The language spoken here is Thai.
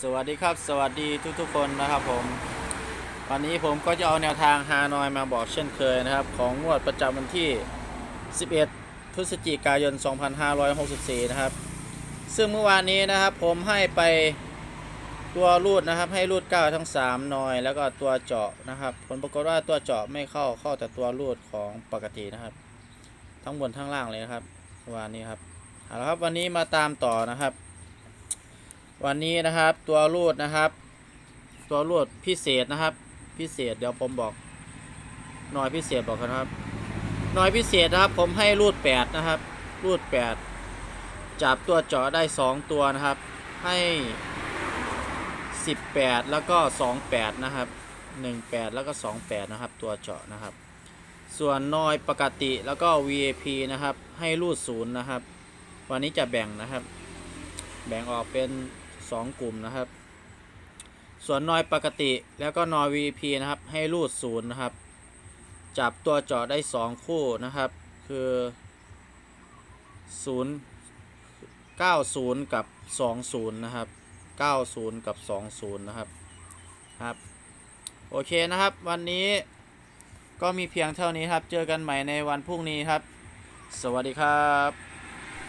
สวัสดีครับ สวัสดีทุกๆคนนะครับผม วันนี้ผมก็จะเอาแนวทางฮานอยมาบอกเช่นเคยนะครับ ของงวดประจำวันที่ 11 พฤศจิกายน 2564 นะครับ ซึ่งเมื่อวานนี้นะครับผมให้ไปตัวรูดนะครับ ให้รูด 9 ทั้ง3นอย แล้วก็ตัวเจาะนะครับ ผลปรากฏว่าตัวเจาะไม่เข้าเข้าแต่ตัวรูดของปกตินะครับ ทั้งบนทั้งล่างเลยนะครับเมื่อวานนี้ครับเอาละครับวันนี้มาตามต่อนะครับ วันนี้นะครับตัวรูดนะครับ ตัวรูดพิเศษนะครับ พิเศษเดี๋ยวผมบอกหน่อยพิเศษบอกกันะครับหน่อยพิเศษนะครับ ผมให้รูด8นะครับ รูด 8 จับตัวเจาะได้ 2 ตัวนะครับ ให้ 18 แล้วก็ 28 นะครับ 18 แล้วก็ 28 นะครับ ตัวเจาะนะครับ ส่วนนอยปกติแล้วก็ VAP นะครับ ให้รูดศูนย์นะครับ วันนี้จะแบ่งนะครับ แบ่งออกเป็น 2 กลุ่มนะครับ ส่วนนอยปกติแล้วก็นอย VP นะครับ ให้รูดศูนย์นะครับ จับตัวเจาะได้ 2 คู่นะครับ คือ 0 90 กับ 20 นะครับ 90 กับ 20 นะครับ ครับ โอเคนะครับ วันนี้ก็มีเพียงเท่านี้ครับ เจอกันใหม่ในวันพรุ่งนี้ครับ สวัสดีครับ